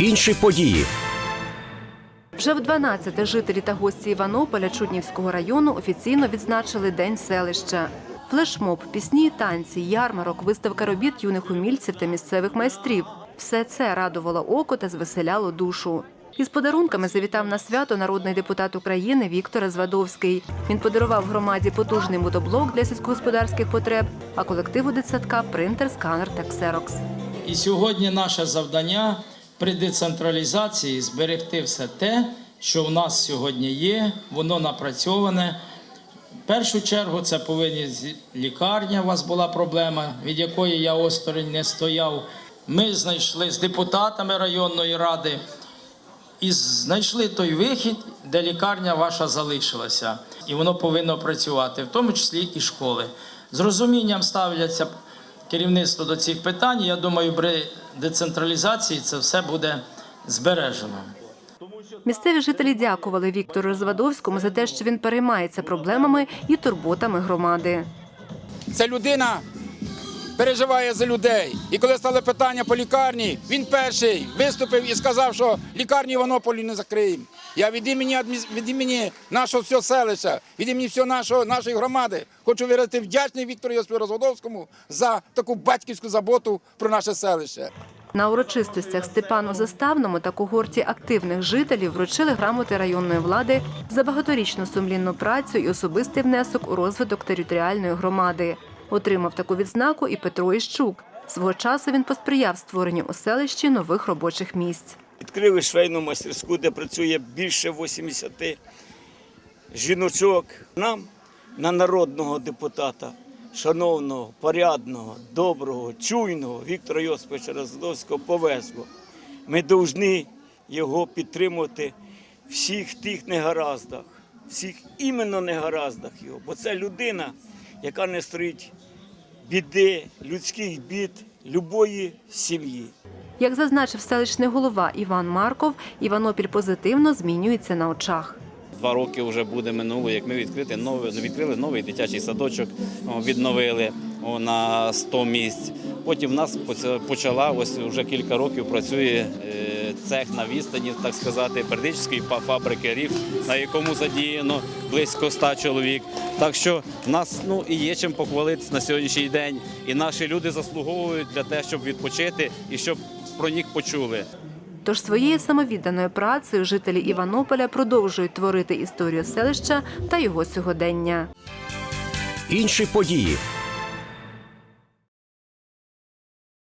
Інші події. Вже в 12-те жителі та гості Іванополя Чуднівського району офіційно відзначили День селища. Флешмоб, пісні і танці, ярмарок, виставка робіт юних умільців та місцевих майстрів. Все це радувало око та звеселяло душу. Із подарунками завітав на свято народний депутат України Віктор Звадовський. Він подарував громаді потужний мотоблок для сільськогосподарських потреб, а колективу дитсадка принтер, сканер та ксерокс. І сьогодні наше завдання при децентралізації зберегти все те, що в нас сьогодні є, воно напрацьоване. В першу чергу це повинні лікарня. У вас була проблема, від якої я осторонь не стояв. Ми знайшли з депутатами районної ради і знайшли той вихід, де лікарня ваша залишилася, і воно повинно працювати, в тому числі і школи. З розумінням ставляться керівництво до цих питань. Я думаю, при децентралізації це все буде збережено. Місцеві жителі дякували Віктору Розвадовському за те, що він переймається проблемами і турботами громади. Це людина переживає за людей. І коли стали питання по лікарні, він перший виступив і сказав, що лікарню Іванополі не закриємо. Я від імені, від імені нашого всього селища, від імені всього нашого, нашої громади хочу виразити вдячний Віктору Розводовському за таку батьківську заботу про наше селище. На урочистостях Степану Заставному та когорті активних жителів вручили грамоти районної влади за багаторічну сумлінну працю і особистий внесок у розвиток територіальної громади. Отримав таку відзнаку і Петро Іщук. Свого часу він посприяв створенню у селищі нових робочих місць. Відкрили швейну майстерську, де працює більше 80 жіночок. Нам на народного депутата, шановного, порядного, доброго, чуйного Віктора Йосиповича Роздовського повезло. Ми повинні його підтримувати всіх тих негараздах, всіх іменно негараздах його. Бо це людина, яка не строїть біди, людських бід любої сім'ї. Як зазначив селищний голова Іван Марков, Іванопіль позитивно змінюється на очах. Два роки вже буде минуло, як ми відкрити новий, відкрили новий дитячий садочок, відновили на 100 місць. Потім в нас почала ось вже кілька років працює е, цех на відстані, так сказати, Бердичівської па- фабрики РІФ, на якому задіяно близько 100 чоловік. Так що в нас ну і є чим похвалитися на сьогоднішній день. І наші люди заслуговують для того, щоб відпочити і щоб про них почули. Тож своєю самовідданою працею жителі Іванополя продовжують творити історію селища та його сьогодення. Інші події.